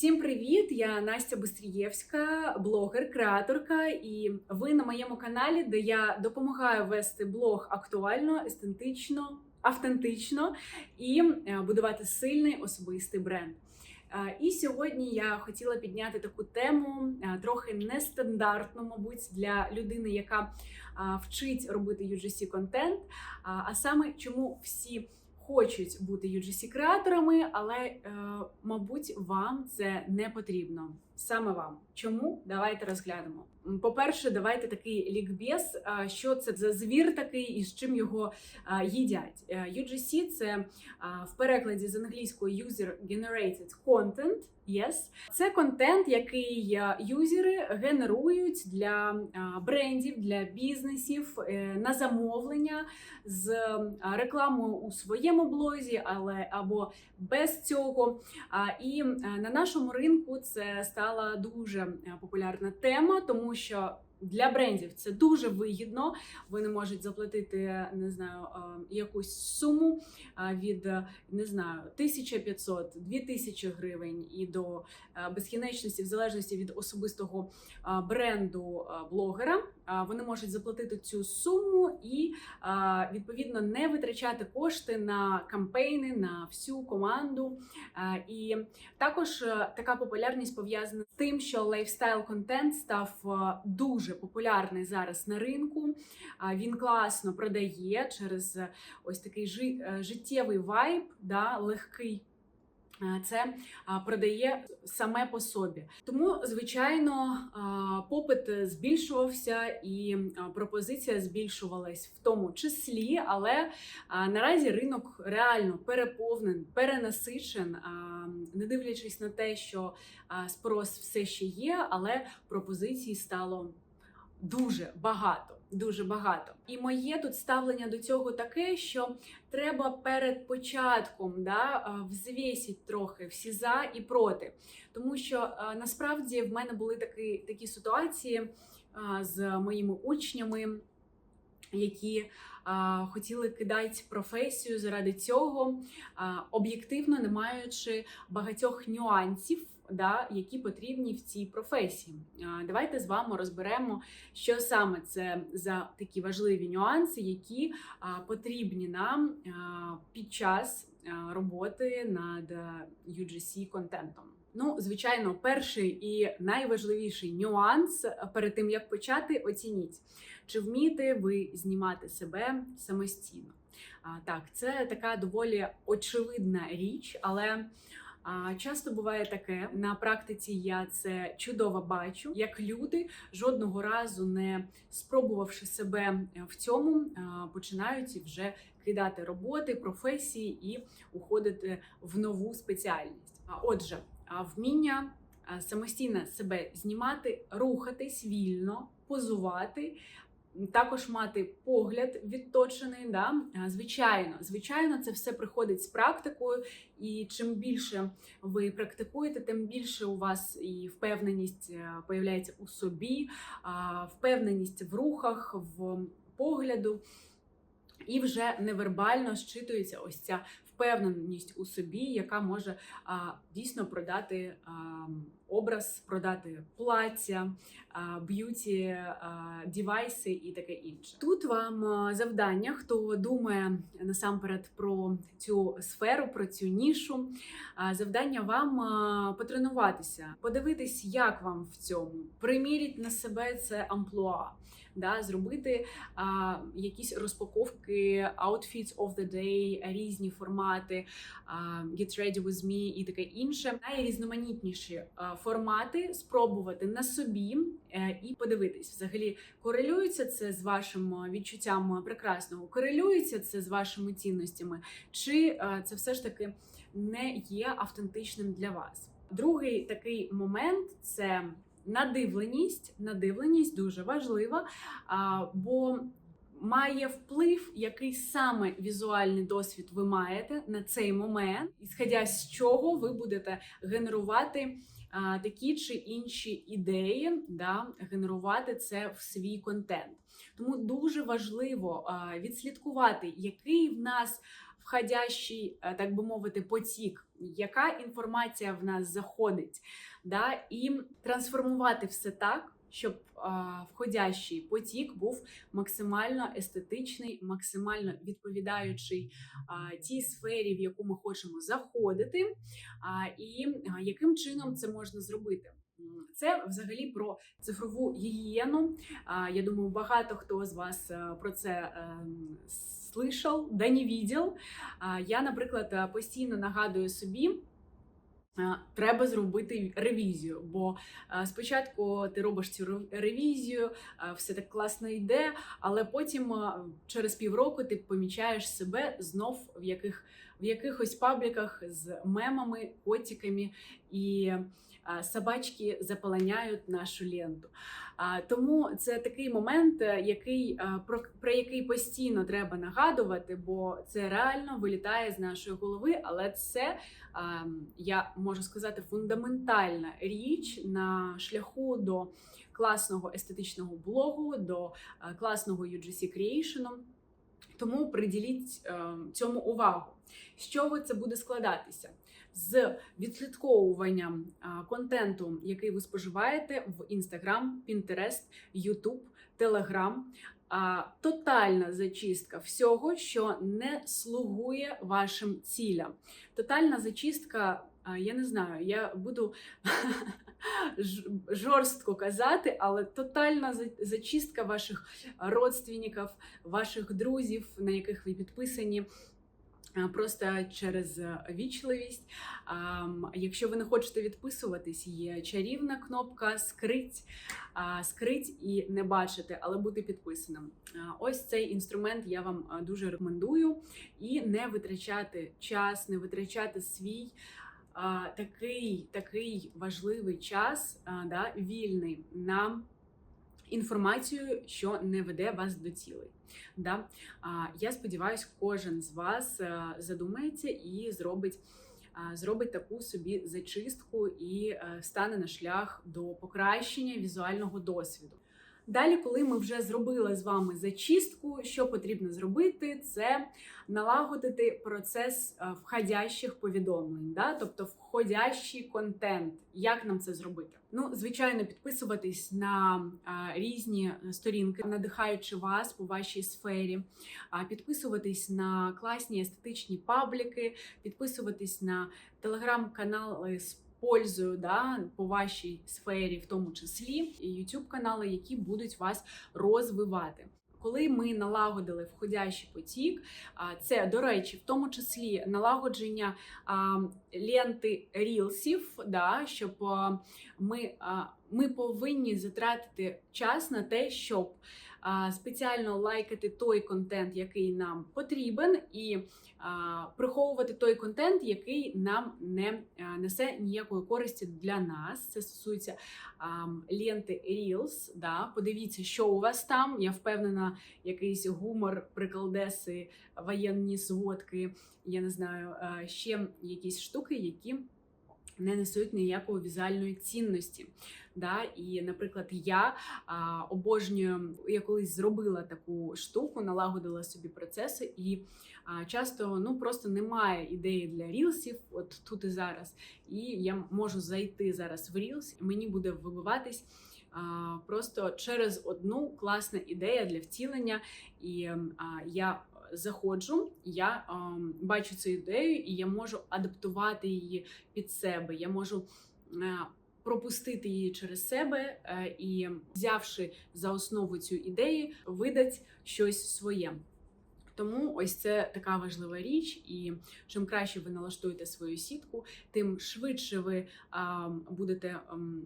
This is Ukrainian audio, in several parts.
Всім привіт! Я Настя Бистрієвська, блогер, креаторка, і ви на моєму каналі, де я допомагаю вести блог актуально, естетично, автентично і е, будувати сильний особистий бренд. Е, І сьогодні я хотіла підняти таку тему, е, трохи нестандартну, мабуть, для людини, яка вчить робити UGC контент. А саме, чому всі хочуть бути UGC креаторами, але, е, мабуть, вам це не потрібно. Саме вам. Чому? Давайте розглянемо. По-перше, давайте такий лікбез. Що це за звір такий і з чим його їдять? Е, UGC – це в перекладі з англійської User Generated Content. Yes. Це контент, який юзери генерують для брендів, для бізнесів е, на замовлення з рекламою у своєму блозі, але або без цього. І е, на нашому ринку це стала дуже е, популярна тема, тому що. Для брендів це дуже вигідно. Вони можуть заплатити не знаю е, якусь суму е, від не знаю 1500 2000 гривень і до безкінечності, в залежності від особистого бренду блогера. Вони можуть заплатити цю суму і відповідно не витрачати кошти на кампейни, на всю команду. І також е, така популярність пов'язана з тим, що лайфстайл контент став е, дуже популярний зараз на ринку. Він класно продає через ось такий е, життєвий вайб, да, легкий. Е, Це продає саме по собі, тому звичайно попит збільшувався і пропозиція збільшувалась в тому числі, але наразі ринок реально переповнен, перенасичен, не дивлячись на те, що спрос все ще є, але пропозицій стало дуже багато. Дуже багато. І моє тут ставлення до цього таке, що треба перед початком да, а, взвісить трохи всі за і проти. Тому що насправді в мене були такі, такі ситуації з моїми учнями, які хотіли кидати професію заради цього, об'єктивно не маючи багатьох нюансів. Да, які потрібні в цій професії. Давайте з вами розберемо, що саме це за такі важливі нюанси, які потрібні нам під час роботи над UGC контентом. Ну, звичайно, перший і найважливіший нюанс перед тим як почати, оцініть, чи вмієте ви знімати себе самостійно. Так, це така доволі очевидна річ, але. Часто буває таке на практиці. Я це чудово бачу, як люди жодного разу не спробувавши себе в цьому, а, починають вже кидати роботи, професії і уходити в нову спеціальність. Отже, вміння самостійно себе знімати, рухатись вільно, позувати. Також мати погляд відточений, да? Звичайно, звичайно, це все приходить з практикою, і чим більше ви практикуєте, тим більше у вас і впевненість е, появляється у собі, впевненість в рухах, в погляду, і вже невербально щитується ось ця впевненість у собі, яка може дійсно продати образ, продати плаття, б'юті, дівайси і таке інше. Тут вам завдання, хто думає насамперед про цю сферу, про цю нішу. Завдання вам потренуватися, подивитись, як вам в цьому, приміріть на себе це амплуа. Да, зробити а, якісь розпаковки, outfits of the day, різні формати, а, get ready with me і таке інше. Найрізноманітніші формати спробувати на собі е, і подивитись, взагалі корелюється це з вашим відчуттям прекрасного, корелюється це з вашими цінностями, чи це все ж таки не є автентичним для вас. Другий такий момент це надивленість. Надивленість дуже важлива, бо має вплив, який саме візуальний досвід ви маєте на цей момент, ісходя з чого ви будете генерувати. Такі чи інші ідеї, да, генерувати це в свій контент. Тому дуже важливо відслідкувати, який в нас входящий, е, так би мовити, потік, яка інформація в нас заходить, да, і трансформувати все так, щоб входящий потік був максимально естетичний, максимально відповідаючий тій сфері, в яку ми хочемо заходити, і яким чином це можна зробити. Це взагалі про цифрову гігієну. Я думаю, багато хто з вас е, про це ем, слышав, да не відділ. Я, наприклад, е, постійно нагадую собі. Треба зробити ревізію, бо спочатку ти робиш цю ревізію, все так класно йде, але потім через півроку ти помічаєш себе знов в яких в якихось пабліках з мемами, котиками і собачки заполоняють нашу ленту. Тому це такий момент, е, який е, про, про який постійно треба нагадувати, бо це реально вилітає з нашої голови, але це я можу сказати фундаментальна річ на шляху до класного естетичного блогу, до е, класного UGC Creation. Тому приділіть цьому увагу. З чого це буде складатися? З відслідковуванням контенту, який ви споживаєте в Pinterest, YouTube, Telegram. А, тотальна зачистка всього, що не слугує вашим цілям. Тотальна зачистка, я не знаю, я буду жорстко казати, але тотальна за- зачистка ваших родственників, ваших друзів, на яких ви підписані. Просто через е, вічливість. Якщо ви не хочете відписуватись, є чарівна кнопка скрить, скрить і не бачити, але бути підписаним. Ось цей інструмент я вам дуже рекомендую і не витрачати час, не витрачати свій такий, такий важливий час, да, вільний на інформацію, що не веде вас до цілей. Да? Я сподіваюся, кожен з вас е, задумається і зробить. Зробить таку собі зачистку і е, стане на шлях до покращення візуального досвіду. Далі, коли ми вже зробили з вами зачистку, що потрібно зробити, це налагодити процес е, входящих повідомлень, да? тобто входящий контент. Як нам це зробити? Ну, звичайно, підписуватись на а, різні сторінки, надихаючи вас по вашій сфері, а, підписуватись на класні естетичні пабліки, підписуватись на телеграм-канали пользою да, по вашій сфері, в тому числі, і youtube канали, які будуть вас розвивати. Коли ми налагодили входящий потік, це до речі, в тому числі налагодження ленти рілсів, да, щоб ми, ми повинні затратити час на те, щоб спеціально лайкати той контент, який нам потрібен, і приховувати той контент, який нам не несе ніякої користі для нас. Це стосується ленти Reels. Да. Подивіться, що у вас там. Я впевнена, якийсь гумор, приколдеси, воєнні зводки, я не знаю, ще якісь штуки, які не несуть ніякої візуальної цінності. Да? І, наприклад, я а, обожнюю, я колись зробила таку штуку, налагодила собі процеси, і а, часто ну просто немає ідеї для рілсів, от тут і зараз. І я можу зайти зараз в рілс, і мені буде вибиватись. Просто через одну класна ідея для втілення, і я заходжу, я ем, бачу цю ідею, і я можу адаптувати її під себе. Я можу е, пропустити її через себе е, і, взявши за основу цю ідею, видати щось своє. Тому ось це така важлива річ, і чим краще ви налаштуєте свою сітку, тим швидше ви а, будете ам,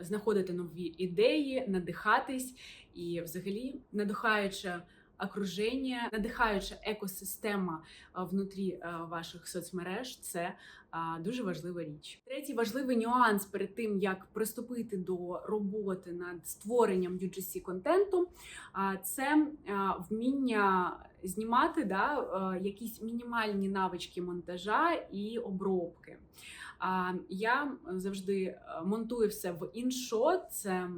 знаходити нові ідеї, надихатись і, взагалі, надихаюче окруження, надихаюча екосистема а, внутрі ваших соцмереж це дуже важлива річ. Третій важливий нюанс перед тим, як приступити до роботи над створенням UGC контенту, це вміння знімати да, е, якісь мінімальні навички монтажа і обробки. Я завжди е, монтую все в іншот, це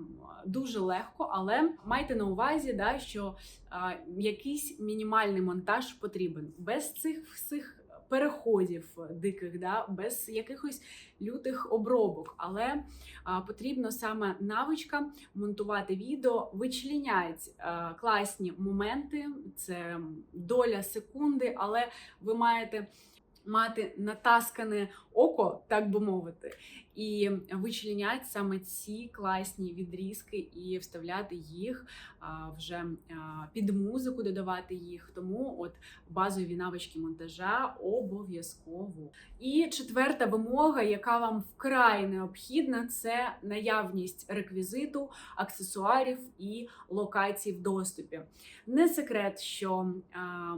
дуже легко, але майте на увазі, да, що якийсь мінімальний монтаж потрібен. Без цих всіх переходів диких, да, без якихось лютих обробок. Але а, потрібно саме навичка монтувати відео, вичленяють а, класні моменти, це доля секунди, але ви маєте. Мати натаскане око, так би мовити, і вичленяти саме ці класні відрізки і вставляти їх вже під музику, додавати їх. Тому от базові навички монтажа обов'язково. І четверта вимога, яка вам вкрай необхідна, це наявність реквізиту, аксесуарів і локацій в доступі. Не секрет, що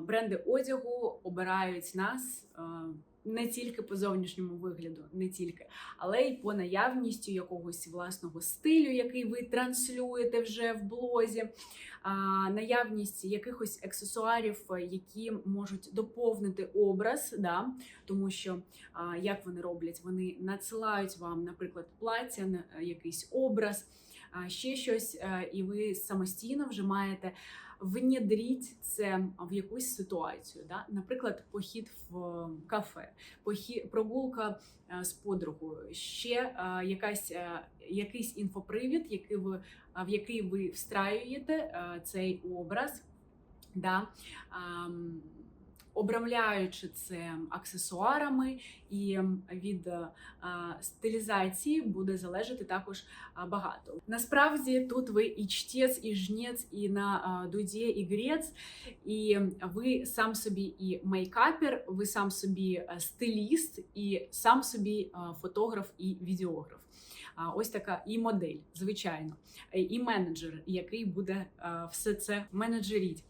бренди одягу обирають нас. Не тільки по зовнішньому вигляду, не тільки, але й по наявністю якогось власного стилю, який ви транслюєте вже в блозі, наявність якихось аксесуарів, які можуть доповнити образ, да? тому що як вони роблять, вони надсилають вам, наприклад, плаття, е, якийсь образ, а, ще щось, е, і ви самостійно вже маєте внедріть це в якусь ситуацію. Да? Наприклад, похід в кафе, похід, прогулка е, з подругою, ще е, якась, е, якийсь інфопривід, який ви, в який ви встраюєте цей образ. Да? Ам, Обрамляючи це аксесуарами, і від е, стилізації буде залежати також багато. Насправді тут ви і чтець, і жнець, і на дуді, і грець, і ви сам собі і мейкапер, ви сам собі е, стиліст, і сам собі е, фотограф і відеограф. Ось така і модель, звичайно, і менеджер, який буде все це менеджеріть.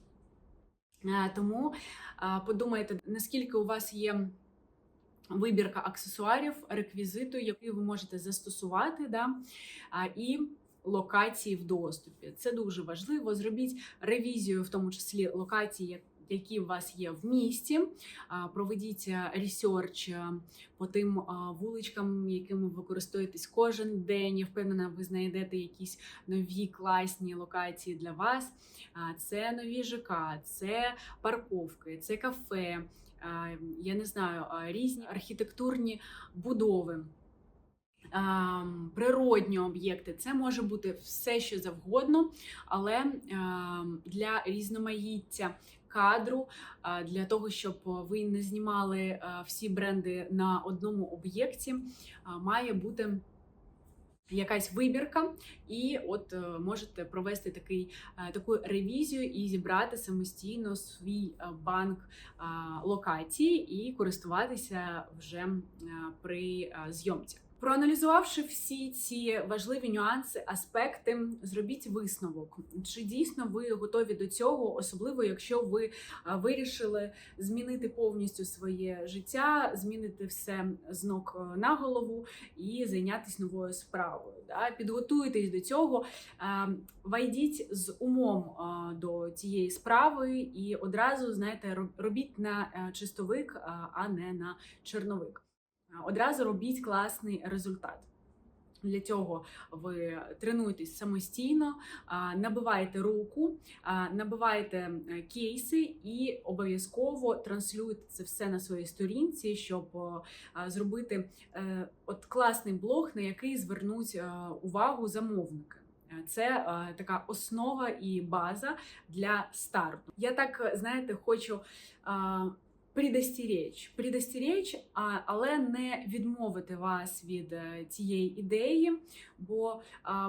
Е, Тому е, подумайте, наскільки у вас є вибірка аксесуарів, реквізиту, який ви можете застосувати, да? і локації в доступі. Це дуже важливо. Зробіть ревізію, в тому числі локації, які у вас є в місті. Проведіть е, ресерч е, по тим вуличкам, якими ви користуєтесь кожен день. Я впевнена, ви знайдете якісь нові класні локації для вас. Це нові ЖК, це парковки, це кафе. Я не знаю, різні архітектурні будови. Природні об'єкти, це може бути все, що завгодно, але для різноманіття кадру, для того, щоб ви не знімали всі бренди на одному об'єкті, має бути якась вибірка, і от е, можете провести такий, е, таку ревізію і зібрати самостійно свій е, банк е, локацій і користуватися вже е, при е, зйомці. Проаналізувавши всі ці важливі нюанси, аспекти, зробіть висновок, чи дійсно ви готові до цього, особливо якщо ви е, вирішили змінити повністю своє життя, змінити все з ног е, на голову і зайнятися новою справою. Підготуйтесь до цього, е, вайдіть з умом до цієї справи і одразу знаєте, робіть на чистовик, а не на чорновик. Одразу робіть класний результат. Для цього ви тренуєтесь самостійно, набиваєте руку, набиваєте е, кейси і обов'язково транслюєте це все на своїй сторінці, щоб зробити е, от класний блог, на який звернуть е, увагу замовники. Це така основа і база для старту. Я так знаєте, хочу. Е, Предостеречь, предостеречь, але не відмовити вас від е, цієї ідеї, бо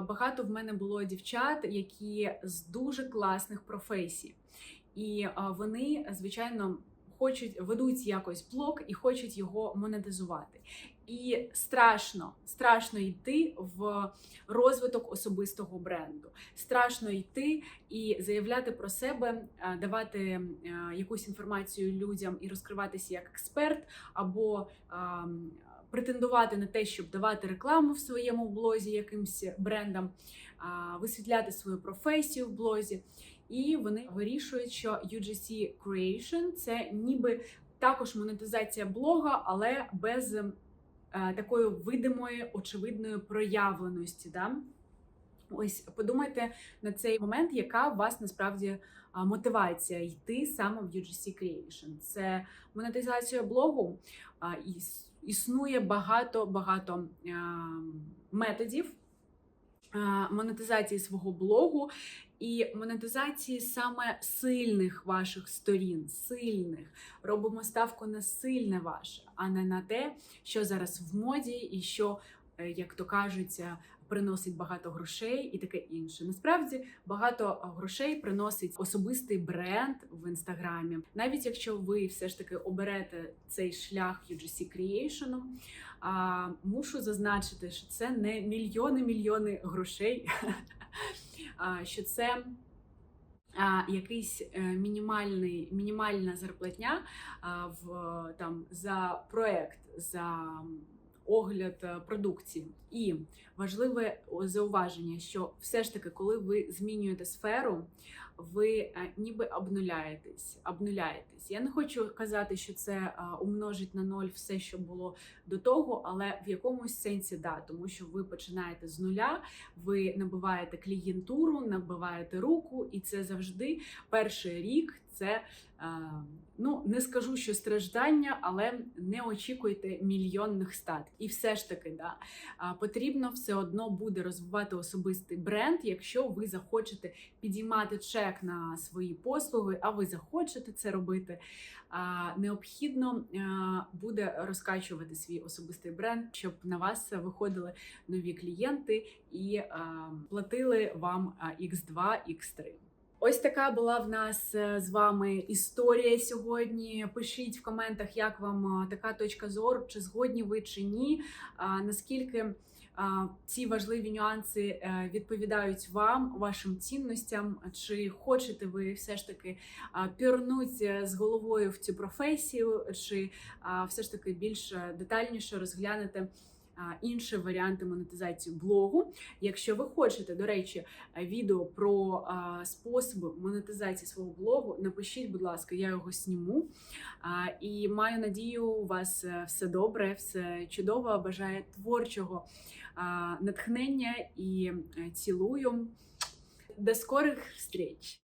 багато в мене було дівчат, які з дуже класних професій, і вони, звичайно, хочуть ведуть якось блог і хочуть його монетизувати. І страшно, страшно йти в розвиток особистого бренду. Страшно йти і заявляти про себе, е, давати е, якусь інформацію людям і розкриватися як експерт, або ем, претендувати на те, щоб давати рекламу в своєму блозі якимсь брендам, висвітляти свою професію в блозі. І вони вирішують, що UGC Creation – це ніби також монетизація блога, але без е, такої видимої, очевидної проявленості. Да? Ось подумайте на цей момент, яка у вас насправді а, мотивація йти саме в UGC Creation. Це монетизація блогу. Існує багато багато методів а, монетизації свого блогу і монетизації саме сильних ваших сторін, сильних. Робимо ставку на сильне ваше, а не на те, що зараз в моді, і що, е, як то кажуть, приносить багато грошей і таке інше. Насправді багато грошей приносить особистий бренд в інстаграмі. Навіть якщо ви все ж таки оберете цей шлях UGC Creation, мушу зазначити, що це не мільйони мільйони грошей, що це. Якийсь е, мінімальний, мінімальна зарплатня в там за проект, за огляд е, продукції. І важливе зауваження, що все ж таки, коли ви змінюєте сферу, ви е, ніби обнуляєтесь. обнуляєтесь. Я не хочу казати, що це е, умножить на ноль все, що було до того, але в якомусь сенсі да, тому що ви починаєте з нуля, ви набиваєте клієнтуру, набиваєте руку, і це завжди перший рік. Це ну не скажу, що страждання, але не очікуйте мільйонних статків. І все ж таки, да, потрібно все одно буде розвивати особистий бренд, якщо ви захочете підіймати чек на свої послуги, а ви захочете це робити. Необхідно буде розкачувати свій особистий бренд, щоб на вас виходили нові клієнти і платили вам а, X2, X3. Ось така була в нас е, з вами історія сьогодні. Пишіть в коментах, як вам е, така точка зору, чи згодні ви чи ні. Наскільки ці важливі нюанси е, відповідають вам, вашим цінностям, чи хочете ви все ж таки е, з головою в цю професію, чи все ж таки більш е, детальніше розглянете інші варіанти монетизації блогу. Якщо ви хочете, до речі, е, відео про способи монетизації свого блогу, напишіть, будь ласка, я його сніму. І маю надію, у вас е, все добре, все чудово. Бажаю творчого натхнення і е, цілую. До скорих встреч!